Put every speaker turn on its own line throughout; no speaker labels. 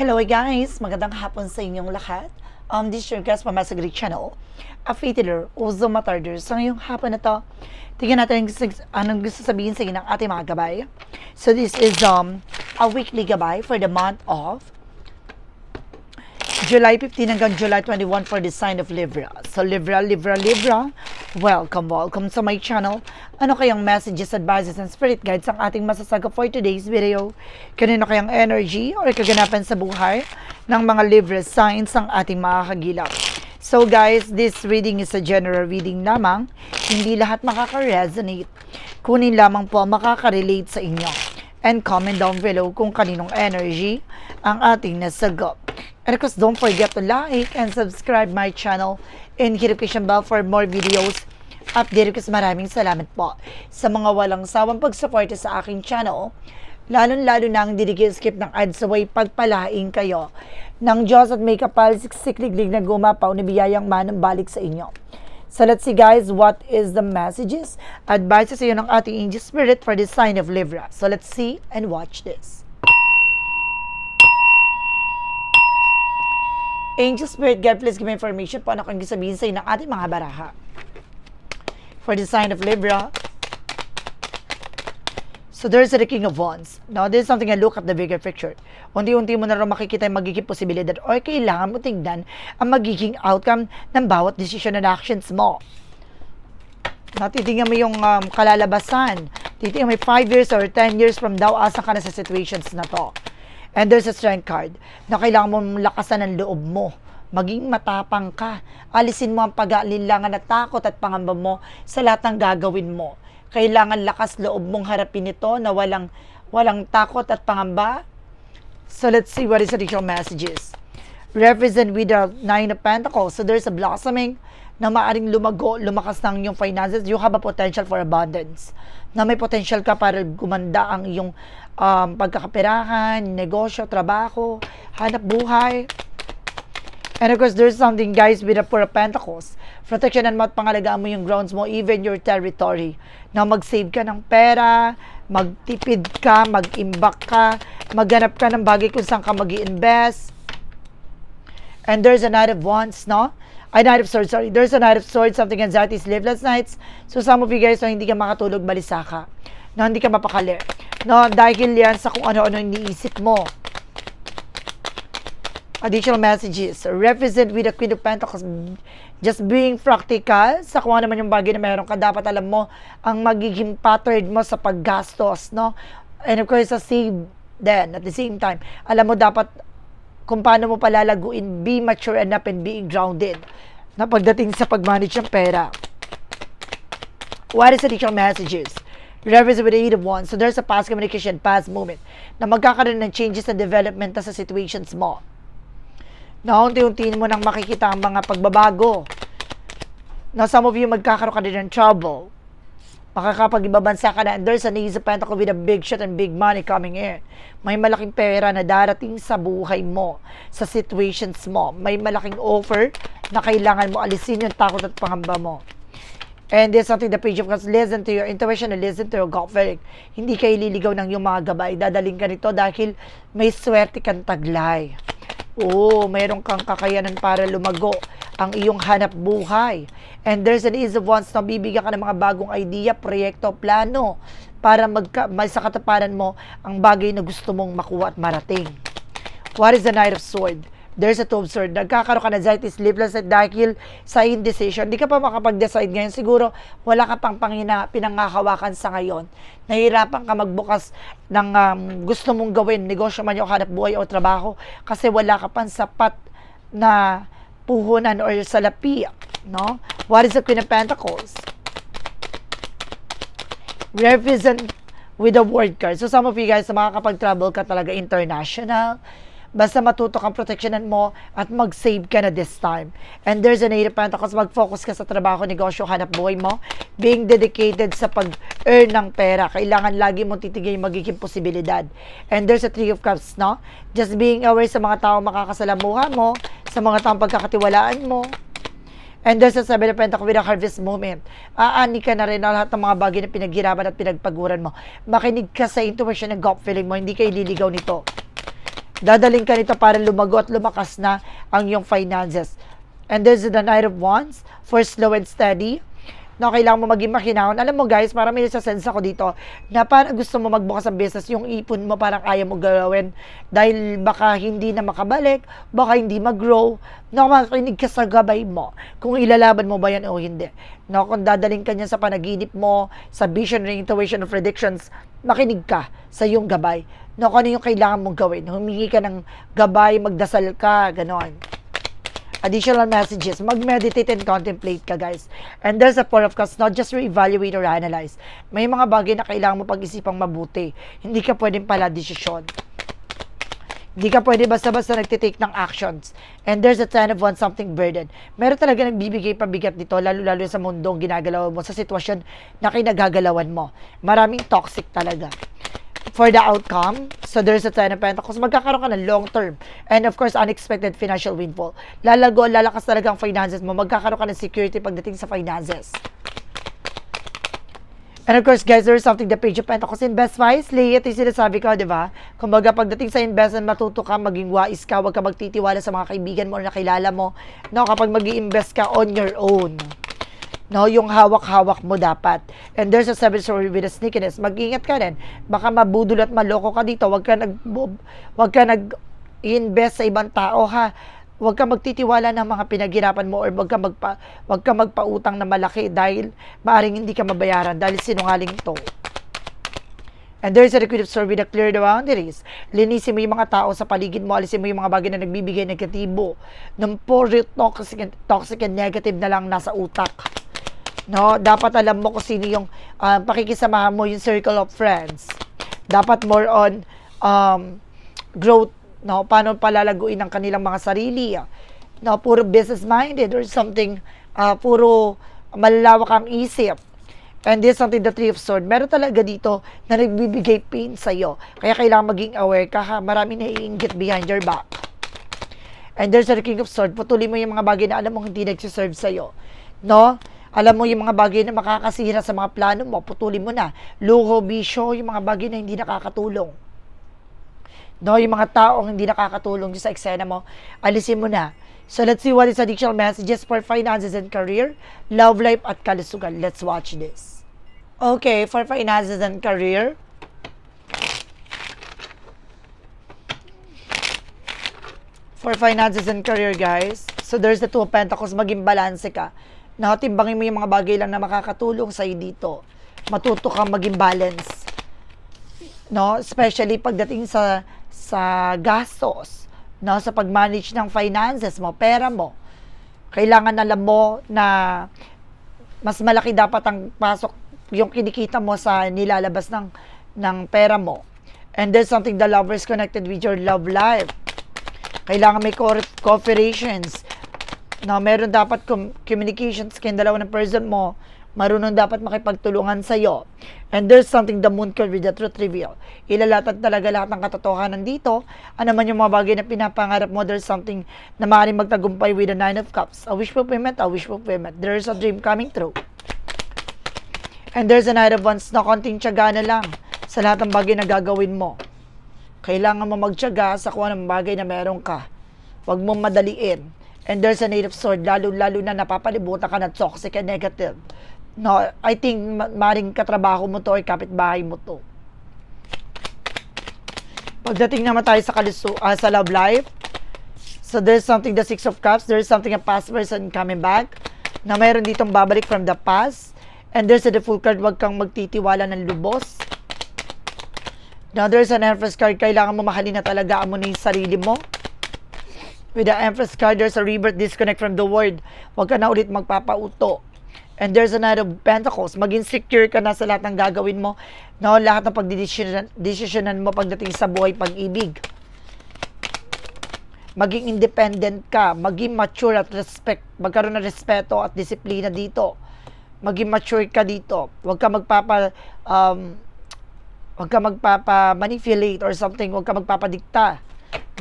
Hello guys! Magandang hapon sa inyong lahat. Um, this is your guest from Masa Greek Channel. A Faitler, Uzo Matarder. So ngayong hapon na to, tingnan natin anong gusto sabihin sa inyo ng ating mga gabay. So this is um, a weekly gabay for the month of July 15 hanggang July 21 for the sign of Libra. So Libra, Libra, Libra, welcome, welcome sa my channel. Ano kayang messages, advices, and spirit guides ang ating masasaga for today's video? Kanino kayang energy or kaganapan sa buhay ng mga Libra signs ang ating makakagilap? So guys, this reading is a general reading lamang. Hindi lahat makaka-resonate. Kunin lamang po makaka-relate sa inyo. And comment down below kung kaninong energy ang ating nasagap. And of course, don't forget to like and subscribe my channel and hit the notification bell for more videos. Update ko maraming salamat po sa mga walang sawang pagsuporta sa aking channel. Lalo-lalo na ang hindi skip ng ads away pagpalaing kayo ng Diyos at may kapal siksikliglig na gumapaw na biyayang manang balik sa inyo. So let's see guys, what is the messages? Advice sa iyo ng ating angel spirit for the sign of Libra. So let's see and watch this. Angel Spirit, God, please give me information po ano kung sabihin sa ng ating mga baraha. For the sign of Libra, So there's the King of Wands. Now, this is something I look at the bigger picture. Unti-unti mo na rin makikita yung magiging posibilidad or kailangan mo tingnan ang magiging outcome ng bawat decision and actions mo. Now, titingnan mo yung um, kalalabasan. Titingnan mo 5 years or 10 years from now, asan ka na sa situations na to. And there's a strength card na kailangan mo lakasan ng loob mo. Maging matapang ka. Alisin mo ang pag-aalinlangan at takot at pangamba mo sa lahat ng gagawin mo. Kailangan lakas loob mong harapin ito na walang, walang takot at pangamba. So let's see what is additional messages. Represent with the Nine of Pentacles. So there's a blossoming na maaring lumago, lumakas ng iyong finances. You have a potential for abundance. Na may potential ka para gumanda ang iyong um, pagkakapirahan, negosyo, trabaho, hanap buhay. And of course, there's something guys with the Four of Pentacles. Protection mo at pangalagaan mo yung grounds mo, even your territory. Na mag-save ka ng pera, magtipid ka, mag-imbak ka, maghanap ka ng bagay kung saan ka mag invest And there's a Knight of Wands, no? Ay, Knight of Swords, sorry. There's a Knight of Swords, something anxiety, sleepless nights. So some of you guys, no, hindi ka makatulog, balisa ka. No, hindi ka mapakali. No, dahil yan sa kung ano-ano iniisip mo additional messages. Represent with the Queen of Pentacles. Just being practical sa kung ano naman yung bagay na meron ka. Dapat alam mo ang magiging pattern mo sa paggastos, no? And of course, sa save then at the same time. Alam mo dapat kung paano mo palalaguin, be mature enough and be grounded na pagdating sa pag-manage ng pera. What is additional messages? Reference with the Eight of. So there's a past communication, past moment na magkakaroon ng changes and development sa situations mo na unti-unti mo nang makikita ang mga pagbabago. Na some of you magkakaroon ka din ng trouble. Makakapag-ibabansa ka na and there's an easy pentacle with a big shot and big money coming in. May malaking pera na darating sa buhay mo, sa situations mo. May malaking offer na kailangan mo alisin yung takot at pangamba mo. And there's something the page of cups, listen to your intuition and listen to your gut feeling. Hindi kayo liligaw ng yung mga gabay. Dadaling ka nito dahil may swerte kang taglay. Oo, mayroon kang kakayanan para lumago ang iyong hanap buhay. And there's an ease of wands na bibigyan ka ng mga bagong idea, proyekto, plano para magka, may sa kataparan mo ang bagay na gusto mong makuha at marating. What is the Knight of Sword? There's a of sword. Nagkakaroon ka ng anxiety, sleepless at dahil sa indecision. Hindi ka pa makapag-decide ngayon. Siguro, wala ka pang pangina, pinangahawakan sa ngayon. Nahihirapan ka magbukas ng um, gusto mong gawin, negosyo man yung hanap buhay o trabaho, kasi wala ka pang sapat na puhunan or salapi. No? What is the Queen of Pentacles? Represent with the word card. So some of you guys, makakapag-travel ka talaga international, Basta matuto kang proteksyonan mo at mag-save ka na this time. And there's an 8 of Pentacles, mag-focus ka sa trabaho, negosyo, hanap buhay mo. Being dedicated sa pag-earn ng pera. Kailangan lagi mong titigay yung magiging posibilidad. And there's a 3 of Cups, no? Just being aware sa mga tao makakasalamuha mo, sa mga taong pagkakatiwalaan mo, And there's a seven of pentacles with a harvest moment. Aani ka na rin lahat ng mga bagay na pinaghirapan at pinagpaguran mo. Makinig ka sa intuition ng gut feeling mo, hindi ka ililigaw nito. Dadaling ka nito para lumago at lumakas na ang iyong finances. And there's the Knight of Wands for slow and steady. No, kailangan mo maging makinahon. Alam mo guys, parang may sense ako dito na parang gusto mo magbukas ng business, yung ipon mo parang kaya mo gawin dahil baka hindi na makabalik, baka hindi mag-grow. No, makinig ka sa gabay mo kung ilalaban mo ba yan o hindi. No, kung dadaling ka niya sa panaginip mo, sa vision, intuition, predictions, makinig ka sa iyong gabay. No, kung ano yung kailangan mong gawin. Humingi ka ng gabay, magdasal ka, ganon additional messages, mag-meditate and contemplate ka, guys. And there's a four of cups, not just re-evaluate or analyze. May mga bagay na kailangan mo pag-isipang mabuti. Hindi ka pwedeng pala desisyon. Hindi ka pwede basta-basta nagtitake ng actions. And there's a ten of one something burden. Meron talaga nagbibigay pabigat dito, lalo-lalo sa mundong ginagalaw mo, sa sitwasyon na kinagagalawan mo. Maraming toxic talaga for the outcome. So there's a Ten of Pentacles. Magkakaroon ka ng long term. And of course, unexpected financial windfall. Lalago, lalakas talaga ang finances mo. Magkakaroon ka ng security pagdating sa finances. And of course, guys, there's something the Page of Pentacles. Invest wisely. Ito yung sinasabi ko, di ba? Kumbaga, pagdating sa investment, matuto ka, maging wise ka, huwag ka magtitiwala sa mga kaibigan mo na nakilala mo. No, kapag mag invest ka on your own. No, yung hawak-hawak mo dapat. And there's a seven story with a sneakiness. Mag-ingat ka rin. Baka mabudol at maloko ka dito. Huwag ka nag wag ka nag invest sa ibang tao ha. Huwag ka magtitiwala ng mga pinaghirapan mo or huwag ka, magpa, huwag ka magpautang na malaki dahil maaring hindi ka mabayaran dahil sinungaling to. And there's a liquid sword with a clear the boundaries. Linisin mo yung mga tao sa paligid mo. Alisin mo yung mga bagay na nagbibigay negatibo. Nung puro toxic, toxic and negative na lang nasa utak. No, dapat alam mo kung sino yung uh, pakikisamahan mo, yung circle of friends. Dapat more on um, growth no? Paano palalaguin ang kanilang mga sarili ah. no? Puro business minded or something uh, puro malalawak ang isip. And this something the three of sword meron talaga dito na nagbibigay pain sa iyo kaya kailangan maging aware ka ha? Marami naiinggit behind your back. And there's a king of sword putulin mo yung mga bagay na alam mo hindi nagsiserve sa iyo no alam mo yung mga bagay na makakasira sa mga plano mo, putulin mo na. Luho, bisyo, yung mga bagay na hindi nakakatulong. No, yung mga taong hindi nakakatulong sa eksena mo, alisin mo na. So let's see what is additional messages for finances and career, love life at kalusugan. Let's watch this. Okay, for finances and career. For finances and career, guys. So there's the two of pentacles, maging balance ka. Nakatimbangin mo yung mga bagay lang na makakatulong sa'yo dito. Matuto kang maging balance. No? Especially pagdating sa sa gastos, no, sa pag-manage ng finances mo, pera mo. Kailangan alam mo na mas malaki dapat ang pasok yung kinikita mo sa nilalabas ng ng pera mo. And there's something the lover is connected with your love life. Kailangan may co- cooperations. No, meron dapat com- communications kayong dalawa ng person mo marunong dapat makipagtulungan sa iyo. And there's something the moon card with the truth reveal. Ilalatag talaga lahat ng katotohanan dito. Ano man yung mga bagay na pinapangarap mo, there's something na maaaring magtagumpay with the nine of cups. A wish fulfillment, a wish fulfillment. There's a dream coming true. And there's a night of wands na konting tiyaga na lang sa lahat ng bagay na gagawin mo. Kailangan mo magtiyaga sa kung anong bagay na meron ka. Huwag mong madaliin. And there's a native sword, lalo-lalo na napapalibutan ka ng toxic and negative no, I think maring katrabaho mo to or kapitbahay mo to. Pagdating naman tayo sa kalisu, uh, sa love life, so there's something the Six of Cups, there's something a past person coming back, na mayroon ditong babalik from the past, and there's a the full card, wag kang magtitiwala ng lubos. Now, there's an Empress card, kailangan mo mahalin na talaga mo na sarili mo. With the Empress card, there's a rebirth disconnect from the world. Huwag ka na ulit magpapauto And there's another pentacles. Maging secure ka na sa lahat ng gagawin mo. No, lahat ng pagdidesisyonan mo pagdating sa buhay pag-ibig. Maging independent ka. Maging mature at respect. Magkaroon ng respeto at disiplina dito. Maging mature ka dito. Huwag ka magpapa... Um, huwag ka magpapa-manipulate or something. Huwag ka magpapadikta.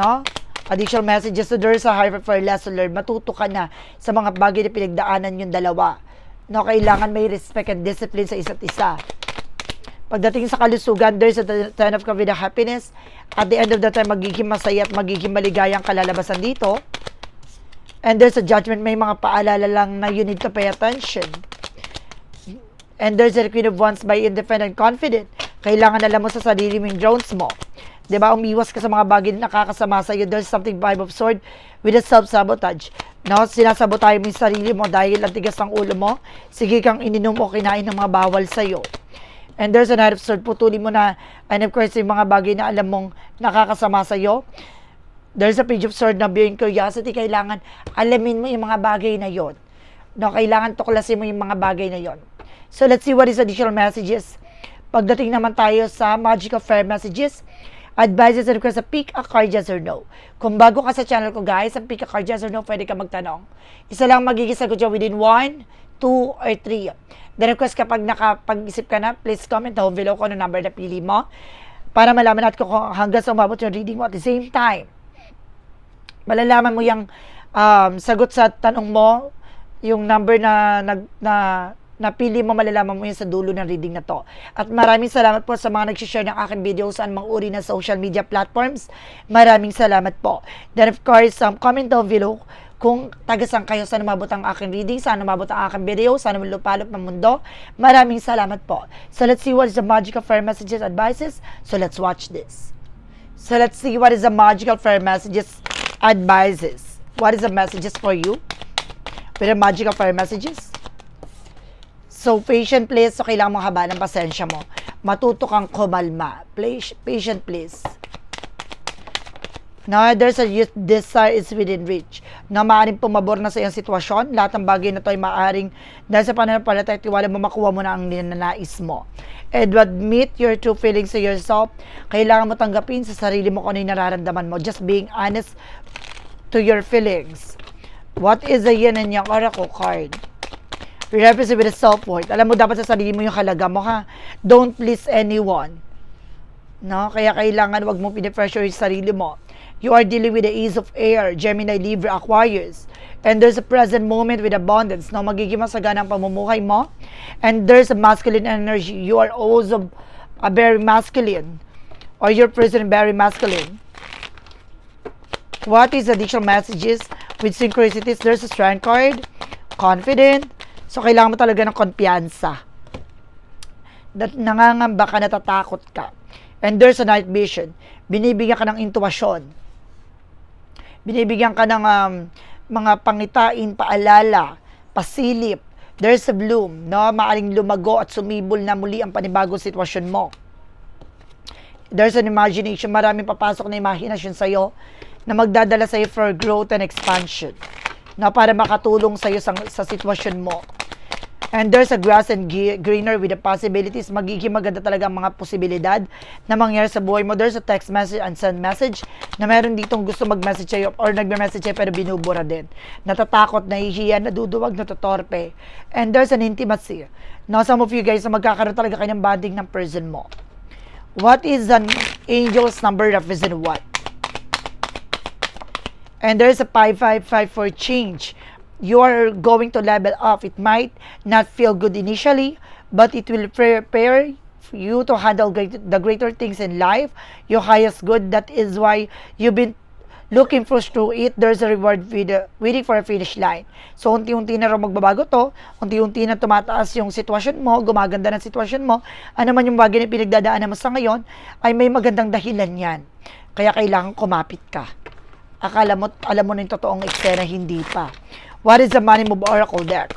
No? Additional messages to there's a higher for lesson learned. Matuto ka na sa mga bagay na pinagdaanan yung dalawa no, kailangan may respect and discipline sa isa't isa. Pagdating sa kalusugan, there's a ten of a happiness. At the end of the time, magiging masaya at magiging maligayang kalalabasan dito. And there's a judgment, may mga paalala lang na you need to pay attention. And there's a Queen of Wands by independent confident. Kailangan alam mo sa sarili mo yung drones mo. 'Di ba Umiwas ka sa mga bagay na nakakasama sa iyo. There's something vibe of sword with a self-sabotage. No, sinasabotahe mo yung sarili mo dahil ang tigas ng ulo mo. Sige kang ininom o kinain ng mga bawal sa iyo. And there's a knight of sword, putulin mo na, and of course, yung mga bagay na alam mong nakakasama sa iyo. There's a page of sword na being curiosity, kailangan alamin mo yung mga bagay na yon. No, kailangan tuklasin mo yung mga bagay na yon. So let's see what is additional messages. Pagdating naman tayo sa magical fair messages, advices and request sa pick a card yes or no. Kung bago ka sa channel ko guys, sa pick a card yes or no, pwede ka magtanong. Isa lang magiging sagot dyan within 1, 2, or 3. The request kapag nakapag-isip ka na, please comment down below kung ano number na pili mo para malaman natin kung hanggang sa umabot yung reading mo at the same time. Malalaman mo yung um, sagot sa tanong mo, yung number na, na, na napili mo, malalaman mo yun sa dulo ng reading na to. At maraming salamat po sa mga nag-share ng aking video sa mga uri ng social media platforms. Maraming salamat po. Then of course, um, comment down below kung tagasan kayo sa umabot ang aking reading, saan umabot ang aking video, saan malupalop ng mundo. Maraming salamat po. So let's see what is the magical fair messages advices. So let's watch this. So let's see what is the magical fair messages advices. What is the messages for you? With the magical fair messages? So, patient please. So, kailangan mo haba ng pasensya mo. Matuto kang kumalma. Please, patient please. Now, there's a youth desire is within reach. Na maaaring pumabor na sa iyong sitwasyon. Lahat ng bagay na to ay maaaring dahil sa pananampalataya at tiwala mo makuha mo na ang ninanais mo. And admit your true feelings to yourself. Kailangan mo tanggapin sa sarili mo kung ano yung nararamdaman mo. Just being honest to your feelings. What is the yin and yang oracle card? Represent with a self-worth. Alam mo, dapat sa sarili mo yung halaga mo, ha? Don't please anyone. No? Kaya kailangan wag mo pinipressure yung sarili mo. You are dealing with the ease of air, Gemini, Libra, Aquarius. And there's a present moment with abundance. No? Magiging masagana ang pamumuhay mo. And there's a masculine energy. You are also a very masculine. Or your person very masculine. What is additional messages with synchronicities? There's a strength card, confident. So, kailangan mo talaga ng kumpiyansa. That nangangamba ka, natatakot ka. And there's a night vision. Binibigyan ka ng intuwasyon. Binibigyan ka ng um, mga pangitain, paalala, pasilip. There's a bloom, no? Maaring lumago at sumibol na muli ang panibagong sitwasyon mo. There's an imagination. Maraming papasok na imagination sa'yo na magdadala sa'yo for growth and expansion. Na para makatulong sa'yo sa, sa sitwasyon mo. And there's a grass and greener with the possibilities. Magiging maganda talaga ang mga posibilidad na mangyari sa buhay mo. There's a text message and send message na meron ditong gusto mag-message sa'yo or nagme-message sa'yo pero binubura din. Natatakot, nahihiya, naduduwag, natutorpe. And there's an intimacy. Now, some of you guys na magkakaroon talaga kayo ng bonding ng person mo. What is an angel's number represent what? And there's a 5554 for change you are going to level up. It might not feel good initially, but it will prepare you to handle great, the greater things in life, your highest good. That is why you've been looking for through it. There's a reward uh, waiting for a finish line. So, unti-unti na raw magbabago to. Unti-unti na tumataas yung sitwasyon mo, gumaganda ng sitwasyon mo. Ano man yung bagay na pinagdadaanan mo sa ngayon, ay may magandang dahilan yan. Kaya kailangan kumapit ka. Akala mo, alam mo na yung totoong eksena, hindi pa. What is the money move oracle deck?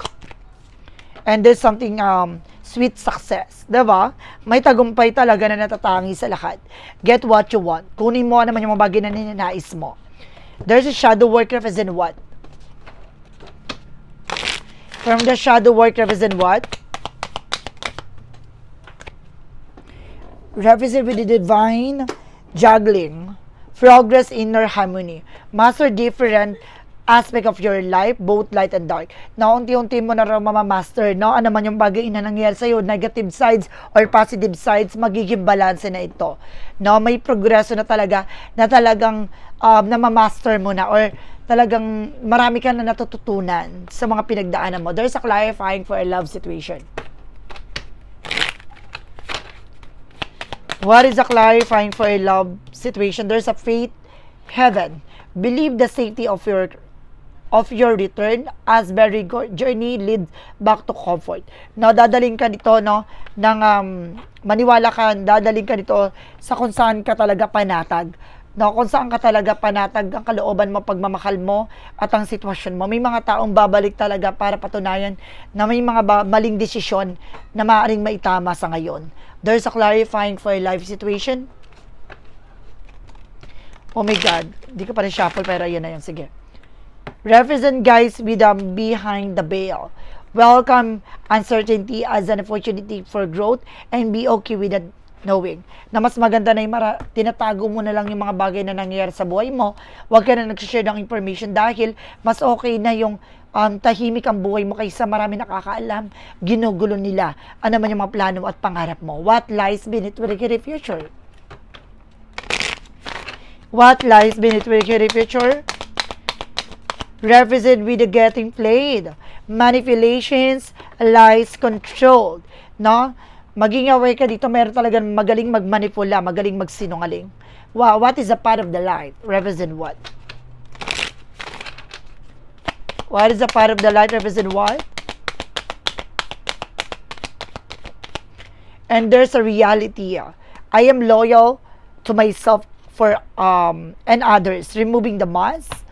And there's something um, sweet success. Diba? May tagumpay talaga na natatangi sa lahat. Get what you want. Kunin mo naman yung mga bagay na ninanais mo. There's a shadow work represent what? From the shadow work represent what? Represent with the divine juggling. Progress, inner harmony. Master different aspect of your life, both light and dark, na unti-unti mo na raw mamamaster, no? Ano man yung bagay na nangyayari sa'yo, negative sides or positive sides, magiging balance na ito. No? May progreso na talaga, na talagang um, namamaster mo na or talagang marami ka na natututunan sa mga pinagdaanan mo. There's a clarifying for a love situation. What is a clarifying for a love situation? There's a faith heaven. Believe the safety of your of your return as very journey lead back to comfort. No, dadaling ka dito, no, ng um, maniwala ka, dadaling ka dito sa kung saan ka talaga panatag. No, kung saan ka talaga panatag ang kalooban mo, pagmamahal mo at ang sitwasyon mo. May mga taong babalik talaga para patunayan na may mga maling desisyon na maaaring maitama sa ngayon. There's a clarifying for a life situation. Oh my God. Di ko pa rin shuffle pero yun na yun. Sige. Represent guys with um, behind the veil. Welcome uncertainty as an opportunity for growth and be okay with that knowing na mas maganda na yung mara, tinatago mo na lang yung mga bagay na nangyayari sa buhay mo. Huwag ka na nag-share ng information dahil mas okay na yung um, tahimik ang buhay mo kaysa marami nakakaalam, ginugulo nila. Ano man yung mga plano at pangarap mo. What lies beneath your future? What lies beneath your future? represent with the getting played. Manipulations, lies controlled. No? Maging aware ka dito, meron talagang magaling magmanipula, magaling magsinungaling. Wow, what is a part of the light? Represent what? What is a part of the light? Represent what? And there's a reality. I am loyal to myself for um and others, removing the mask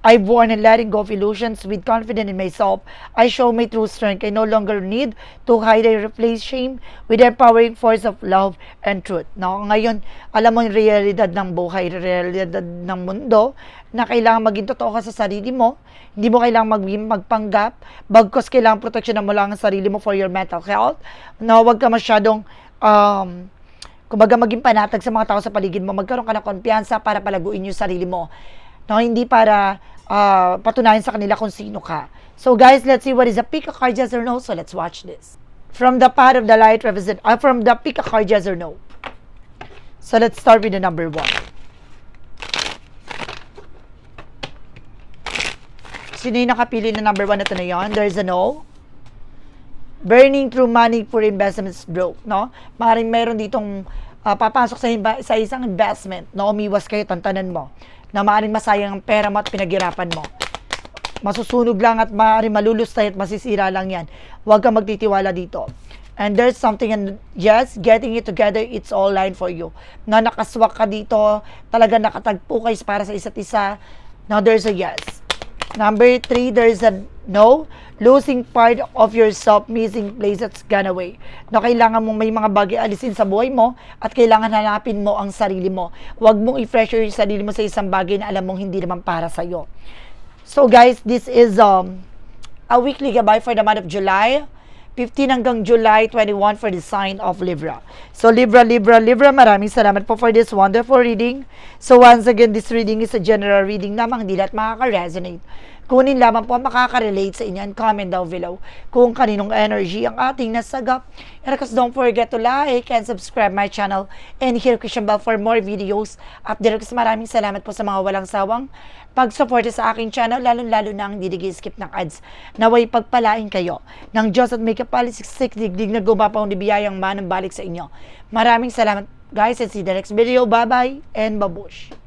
I've worn and letting go of illusions with confidence in myself. I show my true strength. I no longer need to hide and replace shame with the empowering force of love and truth. No? Ngayon, alam mo yung realidad ng buhay, realidad ng mundo, na kailangan maging totoo ka sa sarili mo. Hindi mo kailangan mag magpanggap. Bagkos kailangan proteksyonan mo lang ang sarili mo for your mental health. No, wag ka masyadong um, kumbaga maging panatag sa mga tao sa paligid mo, magkaroon ka ng kumpiyansa para palaguin yung sarili mo. No, hindi para uh, patunayan sa kanila kung sino ka. So guys, let's see what is a pick a card yes or no. So let's watch this. From the path of the light represent uh, from the pick a card yes or no. So let's start with the number one. Sino yung nakapili na number one ito na yun? There's a no. Burning through money for investments broke, no? Maring meron ditong uh, papasok sa, sa isang investment, no? Umiwas kayo, tantanan mo, na maaaring masayang ang pera mo at pinaghirapan mo. Masusunog lang at maaaring malulustay at masisira lang yan. Huwag kang magtitiwala dito. And there's something, and yes, getting it together, it's all line for you. Na nakaswak ka dito, talaga nakatagpo kayo para sa isa't isa. Now, there's a yes. Number three, there's a no. Losing part of yourself, missing place that's gone away. No, kailangan mong may mga bagay alisin sa buhay mo at kailangan hanapin mo ang sarili mo. Huwag mong i-pressure yung sarili mo sa isang bagay na alam mong hindi naman para sa'yo. So guys, this is um, a weekly gabay for the month of July. 15 hanggang July 21 for the sign of Libra. So Libra, Libra, Libra, maraming salamat po for this wonderful reading. So once again, this reading is a general reading namang hindi lahat makaka-resonate. Kunin lamang po ang makaka-relate sa inyo and comment down below kung kaninong energy ang ating nasagap. And of don't forget to like and subscribe my channel and hit Christian Bell for more videos. At direct maraming salamat po sa mga walang sawang pag-support sa aking channel, lalo-lalo na ang didig skip ng ads. Naway pagpalain kayo ng Diyos at may kapalisiksik digdig na gumapaw ni biyayang manang balik sa inyo. Maraming salamat guys and see the next video. Bye-bye and babush.